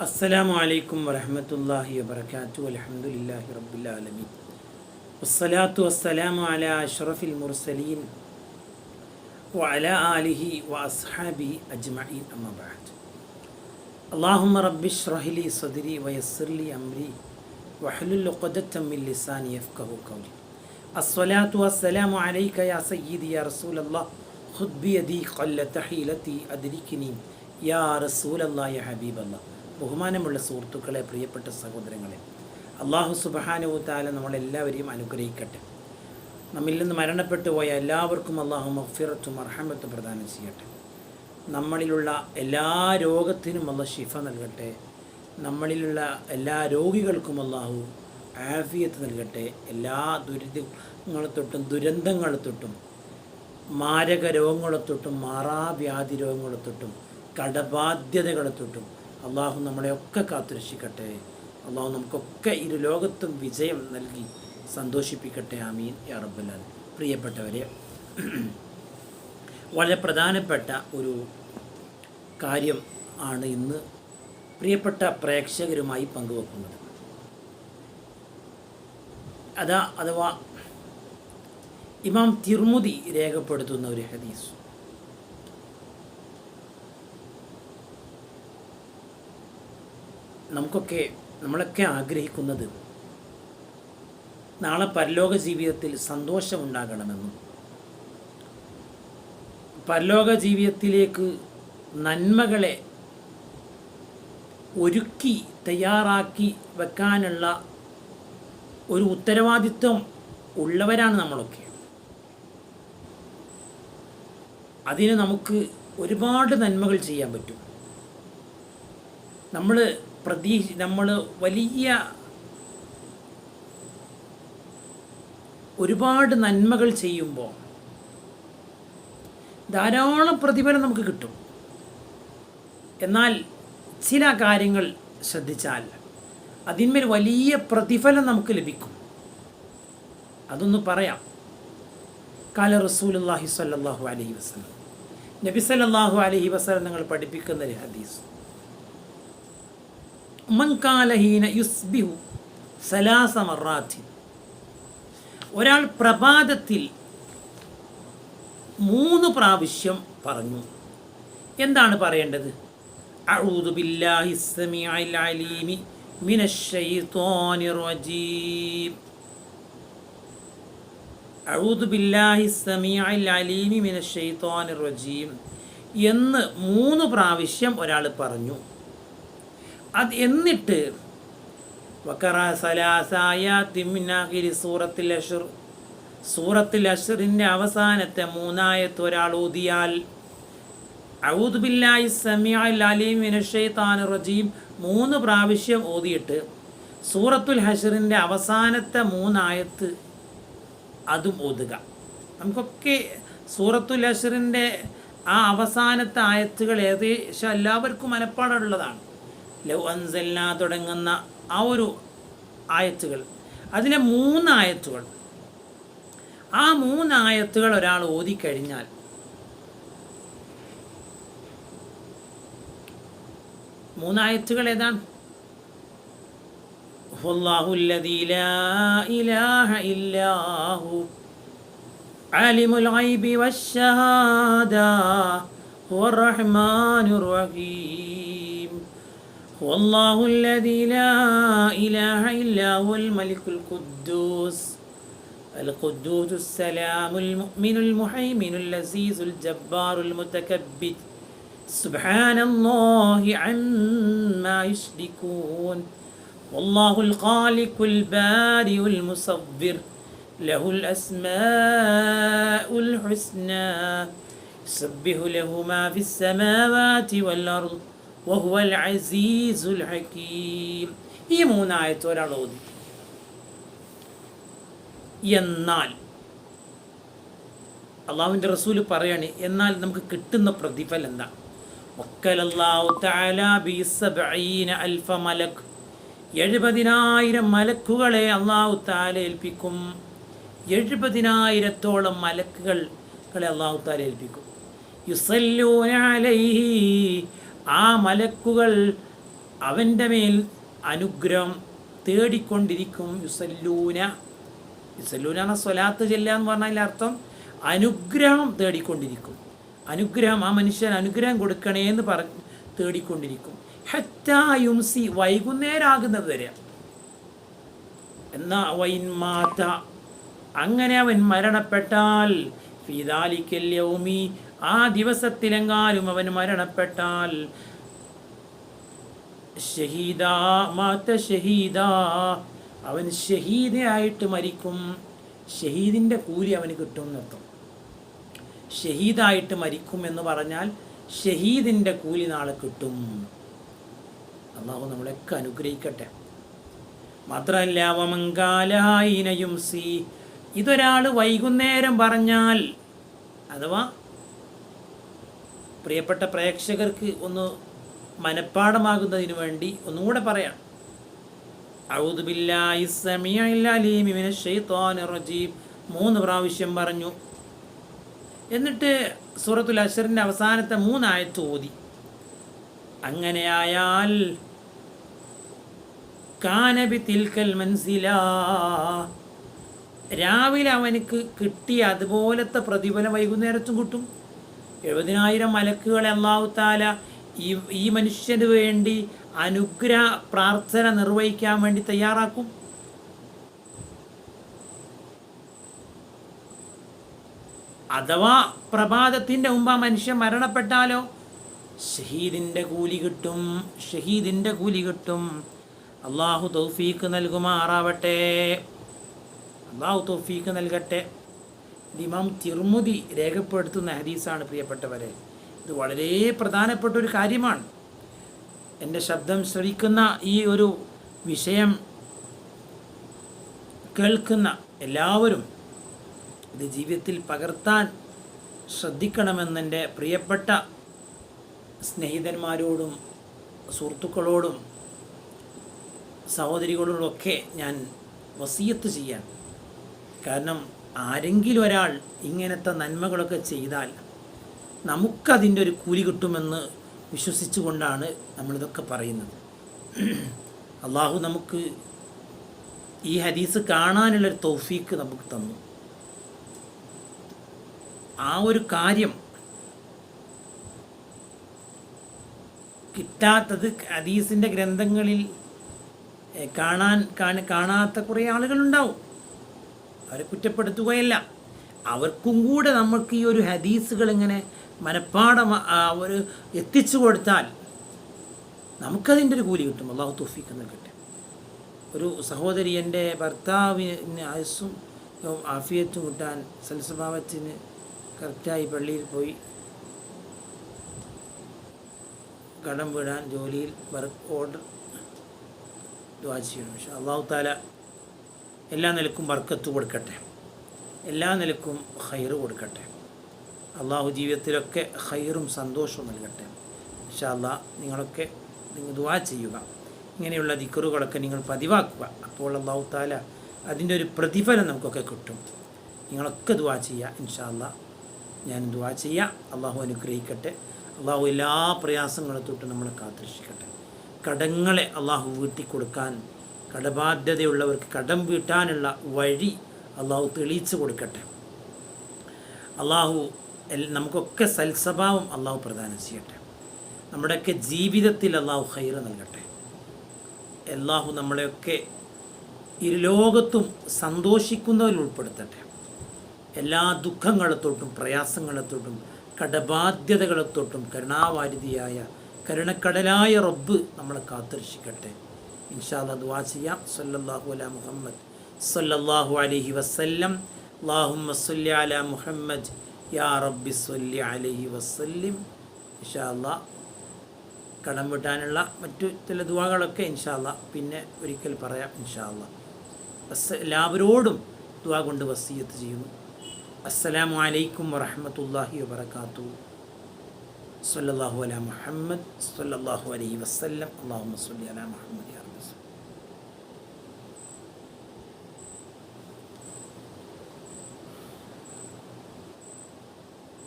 السلام عليكم ورحمة الله وبركاته والحمد لله رب العالمين والصلاة والسلام على أشرف المرسلين وعلى آله وأصحابه أجمعين أما بعد اللهم رب اشرح لي صدري ويسر لي أمري واحلل عقدة من لساني يفقه قولي الصلاة والسلام عليك يا سيدي يا رسول الله خذ بيدي قلة حيلتي أدركني യാ റസൂലല്ലായ ഹബീബല്ല ബഹുമാനമുള്ള സുഹൃത്തുക്കളെ പ്രിയപ്പെട്ട സഹോദരങ്ങളെ അള്ളാഹു സുബഹാനു താല നമ്മളെല്ലാവരെയും അനുഗ്രഹിക്കട്ടെ. നമ്മിൽ നിന്ന് മരണപ്പെട്ടു പോയ എല്ലാവർക്കും അള്ളാഹു മഫിറത്തും അർഹമത്തും പ്രദാനം ചെയ്യട്ടെ. നമ്മളിലുള്ള എല്ലാ രോഗത്തിനും അള്ള ഷിഫ നൽകട്ടെ. നമ്മളിലുള്ള എല്ലാ രോഗികൾക്കും അള്ളാഹു ആഫിയത്ത് നൽകട്ടെ. എല്ലാ ദുരിതങ്ങളെ തൊട്ടും ദുരന്തങ്ങളെ തൊട്ടും മാരക രോഗങ്ങളെ തൊട്ടും മാറാവ്യാധി രോഗങ്ങളെ തൊട്ടും കടബാധ്യതകളെ തൊട്ടും അള്ളാഹു നമ്മളെയൊക്കെ കാത്തുരക്ഷിക്കട്ടെ. അള്ളാഹു നമുക്കൊക്കെ ഇരു ലോകത്തും വിജയം നൽകി സന്തോഷിപ്പിക്കട്ടെ. ആമീൻ. യാ പ്രിയപ്പെട്ടവരെ വളരെ പ്രധാനപ്പെട്ട ഒരു കാര്യം ആണ് ഇന്ന് പ്രിയപ്പെട്ട പ്രേക്ഷകരുമായി പങ്കുവെക്കുന്നത്. അതാ അഥവാ ഇമാം തിർമുതി രേഖപ്പെടുത്തുന്ന ഒരു ഹദീസ്. നമുക്കൊക്കെ നമ്മളൊക്കെ ആഗ്രഹിക്കുന്നത് നാളെ പരലോക ജീവിതത്തിൽ സന്തോഷമുണ്ടാകണമെന്നും പരലോക ജീവിതത്തിലേക്ക് നന്മകളെ ഒരുക്കി തയ്യാറാക്കി വെക്കാനുള്ള ഒരു ഉത്തരവാദിത്വം ഉള്ളവരാണ് നമ്മളൊക്കെ. അതിന് നമുക്ക് ഒരുപാട് നന്മകൾ ചെയ്യാൻ പറ്റും. നമ്മൾ പ്രതീക്ഷ നമ്മൾ വലിയ ഒരുപാട് നന്മകൾ ചെയ്യുമ്പോൾ ധാരാളം പ്രതിഫലം നമുക്ക് കിട്ടും. എന്നാൽ ചില കാര്യങ്ങൾ ശ്രദ്ധിച്ചാൽ അതിന്മേൽ വലിയ പ്രതിഫലം നമുക്ക് ലഭിക്കും. അതൊന്ന് പറയാം. കാല റസൂലുല്ലാഹി സ്വല്ലല്ലാഹു അലൈഹി വസല്ലം നബി സല്ലാഹു അലഹി വസ്ലം നിങ്ങൾ പഠിപ്പിക്കുന്ന ഒരു ഹദീസ്. മൻ കാല യുസ്ബിഹു സലാസ മറാത്തി ഒരാൾ പ്രഭാതത്തിൽ മൂന്ന് പ്രാവശ്യം പറഞ്ഞു. എന്താണ് പറയേണ്ടത്? അഊദു ബില്ലാഹി സമീഅൽ അലീമി മിനശ് ശൈത്വാനിർ റജീം. അഊദു ബില്ലാഹി സമീഅൽ അലീമി മിനശ് ശൈത്വാനിർ റജീം എന്ന് മൂന്ന് പ്രാവശ്യം ഒരാൾ പറഞ്ഞു. അത് എന്നിട്ട് വക്കറ സലാസായ സലാസായാത്തിമിനാഹിരി സൂറത്തിൽ അഷർ. സൂറത്തിൽ അഷറിന്റെ അവസാനത്തെ മൂന്നായത്ത് ഒരാൾ ഊതിയാൽ ഔദ്ബില്ലായി സമീഅൽ അലീം മിനശ് ശൈത്താനിർ റജീം മൂന്ന് പ്രാവശ്യം ഓതിയിട്ട് സൂറത്തുൽ ഹഷറിന്റെ അവസാനത്തെ മൂന്നായത്ത് അതും ഓതുക നമുക്കൊക്കെ സൂറത്തുൽ ഹഷറിന്റെ ആ അവസാനത്തെ ആയത്തുകൾ ഏകദേശം എല്ലാവർക്കും മനപ്പാടുള്ളതാണ്. ലൗ അൻസല്ല തുടങ്ങുന്ന ആ ഒരു ആയത്തുകൾ അതിലെ മൂന്ന് ആയത്തുകൾ ആ മൂന്ന് ആയത്തുകൾ ഒരാൾ ഓതിക്കഴിഞ്ഞാൽ മൂന്നായത്തുകൾ ഏതാണ് والله الذي لا إله إلا هو عالم الغيب والشهادة هو الرحمن الرحيم هو الله الذي لا إله إلا هو الملك القدوس. القدوس السلام المؤمن المحيمن العزيز الجبار المتكبر سبحان الله عما يشركون. والله الخالق البارئ المصور. له الأسماء الحسنى. يسبح له ما في السماوات والأرض. ഹക്കീം. ഈ മൂന്നായത്ത് ഒരാൾ ഓതി. എന്നാൽ അള്ളാഹുവിന്റെ റസൂൽ പറയാണ് എന്നാൽ നമുക്ക് കിട്ടുന്ന പ്രതിഫലം എന്താ? എഴുപതിനായിരം മലക്കുകളെ അള്ളാഹു താല ഏൽപ്പിക്കും. എഴുപതിനായിരത്തോളം മലക്കുകൾ അള്ളാഹു താല ഏൽപ്പിക്കും. ആ മലക്കുകൾ അവന്റെ മേൽ അനുഗ്രഹം തേടിക്കൊണ്ടിരിക്കും. യുസല്ലൂന യുസല്ലൂന സ്വലാത്ത് ചെല്ലുക എന്ന് പറഞ്ഞാൽ അർത്ഥം അനുഗ്രഹം തേടിക്കൊണ്ടിരിക്കും. അനുഗ്രഹം ആ മനുഷ്യൻ അനുഗ്രഹം കൊടുക്കണേ എന്ന് പറ തേടിക്കൊണ്ടിരിക്കും. ഹറ്റായുംസി വൈകുന്നേരമാകുന്നത് വരെ. എന്നാ വൈൻ മാത അങ്ങനെ അവൻ മരണപ്പെട്ടാൽ ഫിദാലിക്കൽ യൗമി ആ ദിവസത്തിലെങ്ങാനും അവൻ മരണപ്പെട്ടാൽ ഷഹീദ മാത്ത ഷഹീദ അവൻ ഷഹീദയായിട്ട് മരിക്കും. ഷഹീദിന്റെ കൂലി അവന് കിട്ടും നിർത്തും ഷഹീദായിട്ട് മരിക്കും എന്ന് പറഞ്ഞാൽ ഷഹീദിന്റെ കൂലി നാളെ കിട്ടും. അള്ളാഹു നമ്മളെയൊക്കെ അനുഗ്രഹിക്കട്ടെ. മാത്രമല്ല വമങ്കാലായിനയും സി ഇതൊരാൾ വൈകുന്നേരം പറഞ്ഞാൽ അഥവാ പ്രിയപ്പെട്ട പ്രേക്ഷകർക്ക് ഒന്ന് മനഃപ്പാടമാകുന്നതിന് വേണ്ടി ഒന്നുകൂടെ പറയാം. മൂന്ന് പ്രാവശ്യം പറഞ്ഞു. എന്നിട്ട് സൂറത്തുൽ അഷറിന്റെ അവസാനത്തെ മൂന്നായത്ത് ഓതി. അങ്ങനെയായാൽ കാനബി തിൽക്കൽ മനസ്സില രാവിലെ അവനക്ക് കിട്ടിയ അതുപോലത്തെ പ്രതിഫലം വൈകുന്നേരത്തും കിട്ടും. എഴുപതിനായിരം മലക്കുകളെ അള്ളാഹു താല ഈ ഈ മനുഷ്യന് വേണ്ടി അനുഗ്രഹ പ്രാർത്ഥന നിർവഹിക്കാൻ വേണ്ടി തയ്യാറാക്കും. അഥവാ പ്രഭാതത്തിന്റെ മുമ്പ് ആ മനുഷ്യൻ മരണപ്പെട്ടാലോ ഷഹീദിന്റെ കൂലി കിട്ടും ഷഹീദിന്റെ കൂലി കിട്ടും. അള്ളാഹു തൗഫീക്ക് നൽകുമാറാവട്ടെ. അള്ളാഹു തൗഫീക്ക് നൽകട്ടെ. ഇമാം തിർമുതി രേഖപ്പെടുത്തുന്ന ഹദീസാണ് പ്രിയപ്പെട്ടവരെ. ഇത് വളരെ പ്രധാനപ്പെട്ട ഒരു കാര്യമാണ്. എന്റെ ശബ്ദം ശ്രവിക്കുന്ന ഈ ഒരു വിഷയം കേൾക്കുന്ന എല്ലാവരും ഇത് ജീവിതത്തിൽ പകർത്താൻ ശ്രദ്ധിക്കണമെന്നെന്റെ പ്രിയപ്പെട്ട സ്നേഹിതന്മാരോടും സുഹൃത്തുക്കളോടും സഹോദരികളോടൊക്കെ ഞാൻ വസീയത്ത് ചെയ്യാൻ. കാരണം ആരെങ്കിലും ഒരാൾ ഇങ്ങനത്തെ നന്മകളൊക്കെ ചെയ്താൽ നമുക്കതിന്റെ ഒരു കൂലി കിട്ടുമെന്ന് വിശ്വസിച്ചുകൊണ്ടാണ് നമ്മളിതൊക്കെ പറയുന്നത്. അള്ളാഹു നമുക്ക് ഈ ഹദീസ് കാണാനുള്ളൊരു തൗഫീക്ക് നമുക്ക് തന്നു. ആ ഒരു കാര്യം കിട്ടാത്തത് ഹദീസിന്റെ ഗ്രന്ഥങ്ങളിൽ കാണാൻ കാണ കാണാത്ത കുറേ ആളുകളുണ്ടാവും. അവരെ കുറ്റപ്പെടുത്തുകയല്ല. അവർക്കും കൂടെ നമുക്ക് ഈ ഒരു ഹദീസുകൾ ഇങ്ങനെ മനഃപ്പാടം അവർ എത്തിച്ചു കൊടുത്താൽ നമുക്കതിന്റെ ഒരു കൂലി കിട്ടും. അള്ളാഹു തോഫിക്ക് നൽകട്ടെ. ഒരു സഹോദരി എന്റെ ഭർത്താവിന് ആയുസ്സും ആഫിയത്തും കിട്ടാൻ സൽസ്വഭാവത്തിന് കറക്റ്റായി പള്ളിയിൽ പോയി കടം വീടാൻ ജോലിയിൽ വർക്ക് ഓർഡർ ദുവാ ചെയ്യണം. പക്ഷേ അള്ളാഹു താല എല്ലാ നിലക്കും വർക്കത്ത് കൊടുക്കട്ടെ. എല്ലാ നിലക്കും ഹൈറ് കൊടുക്കട്ടെ. അള്ളാഹു ജീവിതത്തിലൊക്കെ ഹൈറും സന്തോഷവും നൽകട്ടെ. അള്ളാഹ് നിങ്ങളൊക്കെ നിങ്ങൾ ദുവാ ചെയ്യുക. ഇങ്ങനെയുള്ള ദിക്കറുകളൊക്കെ നിങ്ങൾ പതിവാക്കുക. അപ്പോൾ അള്ളാഹു താല അതിന്റെ ഒരു പ്രതിഫലം നമുക്കൊക്കെ കിട്ടും. നിങ്ങളൊക്കെ ദുവാ ചെയ്യുക. ഇൻഷാല്ല ഞാൻ ദുവാ ചെയ്യാം അള്ളാഹു അനുഗ്രഹിക്കട്ടെ. അള്ളാഹു എല്ലാ പ്രയാസങ്ങളെ തൊട്ട് നമ്മളെ കാത്തിരക്ഷിക്കട്ടെ. കടങ്ങളെ അള്ളാഹു വീട്ടിൽ കൊടുക്കാൻ കടബാധ്യതയുള്ളവർക്ക് കടം വീട്ടാനുള്ള വഴി അള്ളാഹു തെളിയിച്ചു കൊടുക്കട്ടെ. അള്ളാഹു നമുക്കൊക്കെ സൽസ്വഭാവം അള്ളാഹു പ്രദാനം ചെയ്യട്ടെ. നമ്മുടെയൊക്കെ ജീവിതത്തിൽ അള്ളാഹു ഹൈറ നൽകട്ടെ. അള്ളാഹു നമ്മളെയൊക്കെ ഇരുലോകത്തും സന്തോഷിക്കുന്നവരിൽ ഉൾപ്പെടുത്തട്ടെ. എല്ലാ ദുഃഖങ്ങളെത്തോട്ടും പ്രയാസങ്ങളെത്തോട്ടും കടബാധ്യതകളെത്തോട്ടും തൊട്ടും കടബാധ്യതകളെ തൊട്ടും കരുണാവാരിധിയായ കരുണക്കടലായ റബ്ബ് നമ്മളെ കാത്തിരക്ഷിക്കട്ടെ. ഇൻഷാല്ല ദുവാ ചെയ്യാം. സല്ലല്ലാഹു അല മുഹമ്മദ്. സല്ലല്ലാഹു അലൈഹി വസല്ലം. അല്ലാഹുമ്മ സല്ലി അല മുഹമ്മദ്. യാ റബ്ബി സല്ലി അലൈഹി വസല്ലിം. ഇൻഷാല്ല കടം വിട്ടാനുള്ള മറ്റു ചില ദുവാകളൊക്കെ ഇൻഷാല്ല പിന്നെ ഒരിക്കൽ പറയാം ഇൻഷാല്ല എല്ലാവരോടും ദുവാ കൊണ്ട് വസീയത്ത് ചെയ്യുന്നു. അസ്സലാമു അലൈക്കും വറഹ്മത്തുള്ളാഹി വബറകാതുഹു. സല്ലല്ലാഹു അലാ മുഹമ്മദ്. സല്ലല്ലാഹു അലൈഹി വസല്ലം. അല്ലാഹുമ്മ സല്ലി അലാ മുഹമ്മദ്.